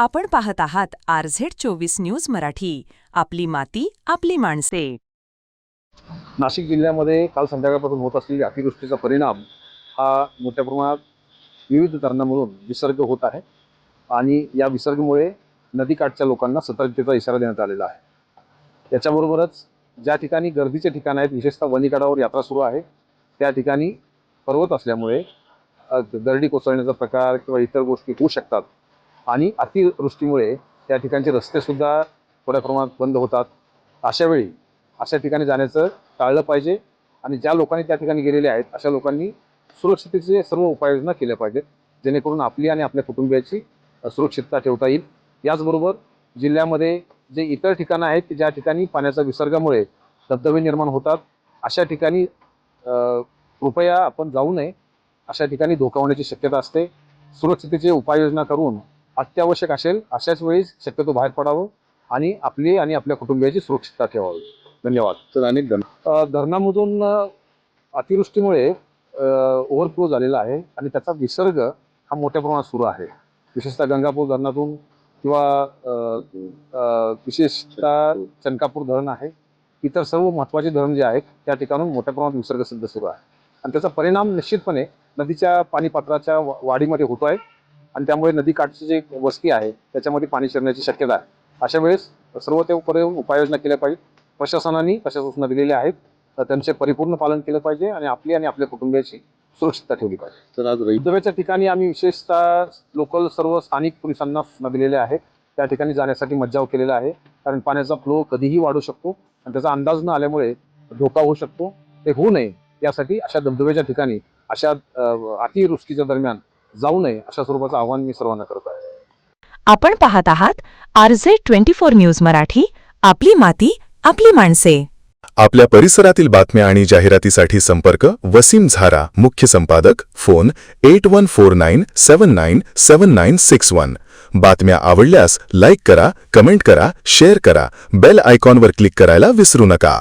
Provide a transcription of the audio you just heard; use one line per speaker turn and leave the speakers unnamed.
आपण पाहत आहात आरझेड चोवीस न्यूज मराठी. आपली माती आपली माणसे.
नाशिक जिल्ह्यामध्ये काल संध्याकाळपासून होत असलेल्या अतिवृष्टीचा परिणाम हा मोठ्या प्रमाणात विविध कारणांमधून विसर्ग होत आहे आणि या विसर्गमुळे नदीकाठच्या लोकांना सतर्कतेचा इशारा देण्यात आलेला आहे. त्याच्याबरोबरच ज्या ठिकाणी गर्दीचे ठिकाण आहेत विशेषतः वनिकाडावर यात्रा सुरू आहे त्या ठिकाणी पर्वत असल्यामुळे दरडी कोसळण्याचा प्रकार किंवा इतर गोष्टी होऊ शकतात. आणि अतिवृष्टीमुळे त्या ठिकाणचे रस्तेसुद्धा थोड्या प्रमाणात बंद होतात. अशा वेळी अशा ठिकाणी जाण्याचं टाळलं पाहिजे आणि ज्या लोकांनी त्या ठिकाणी गेलेले आहेत अशा लोकांनी सुरक्षितेचे सर्व उपाययोजना केल्या पाहिजेत जेणेकरून आपली आणि आपल्या कुटुंबियाची सुरक्षितता ठेवता येईल. याचबरोबर जिल्ह्यामध्ये जे इतर ठिकाणं आहेत की ज्या ठिकाणी पाण्याच्या विसर्गामुळे धबधबे निर्माण होतात अशा ठिकाणी कृपया आपण जाऊ नये. अशा ठिकाणी धोका होण्याची शक्यता असते. सुरक्षितेचे उपाययोजना करून अत्यावश्यक असेल अशाच वेळी शक्यतो बाहेर पडावं आणि आपली आणि आपल्या कुटुंबियाची सुरक्षितता ठेवावी. धन्यवाद.
तर अनेक धन
धरणामधून अतिवृष्टीमुळे ओव्हरफ्लो झालेला आहे आणि त्याचा विसर्ग हा मोठ्या प्रमाणात सुरू आहे. विशेषतः गंगापूर धरणातून किंवा विशेषतः चनकापूर धरण आहे. इतर सर्व महत्त्वाचे धरण जे आहेत त्या ठिकाणून मोठ्या प्रमाणात विसर्ग सिद्ध सुरू आहे. आणि त्याचा परिणाम निश्चितपणे नदीच्या पाणी पात्राच्या वा- वाढीमध्ये होतो आहे. आणि त्यामुळे नदीकाठची जी वस्ती आहे त्याच्यामध्ये पाणी शिरण्याची शक्यता आहे. अशा वेळेस सर्व ते उपाय उपाययोजना केल्या पाहिजेत. प्रशासनाने तशा सूचना दिलेल्या आहेत. तर त्यांचे परिपूर्ण पालन केलं पाहिजे आणि आपली आणि आपल्या कुटुंबियाची सुरक्षितता ठेवली पाहिजे.
तर आज
धबधब्याच्या ठिकाणी आम्ही विशेषतः लोकल सर्व स्थानिक पोलिसांना सूचना दिलेल्या आहेत. त्या ठिकाणी जाण्यासाठी मज्जाव केलेला आहे. कारण पाण्याचा फ्लो कधीही वाढू शकतो आणि त्याचा अंदाज न आल्यामुळे धोका होऊ शकतो. ते होऊ नये. यासाठी अशा धबधब्याच्या ठिकाणी अशा अतिवृष्टीच्या दरम्यान जाऊ नये अशा स्वरूपाचं आव्हान मी सर्वांना करत आहे.
आपण पाहत आहात RZ twenty four news Marathi आपली माती आपली माणसे.
आपल्या परिसरातील बातम्या आणि जाहिरातीसाठी संपर्क वसीम झारा मुख्य संपादक phone eight one four nine seven nine seven nine six one. बातम्या आवडल्यास लाईक करा कमेंट करा शेअर करा बेल आयकॉनवर क्लिक करायला विसरू नका.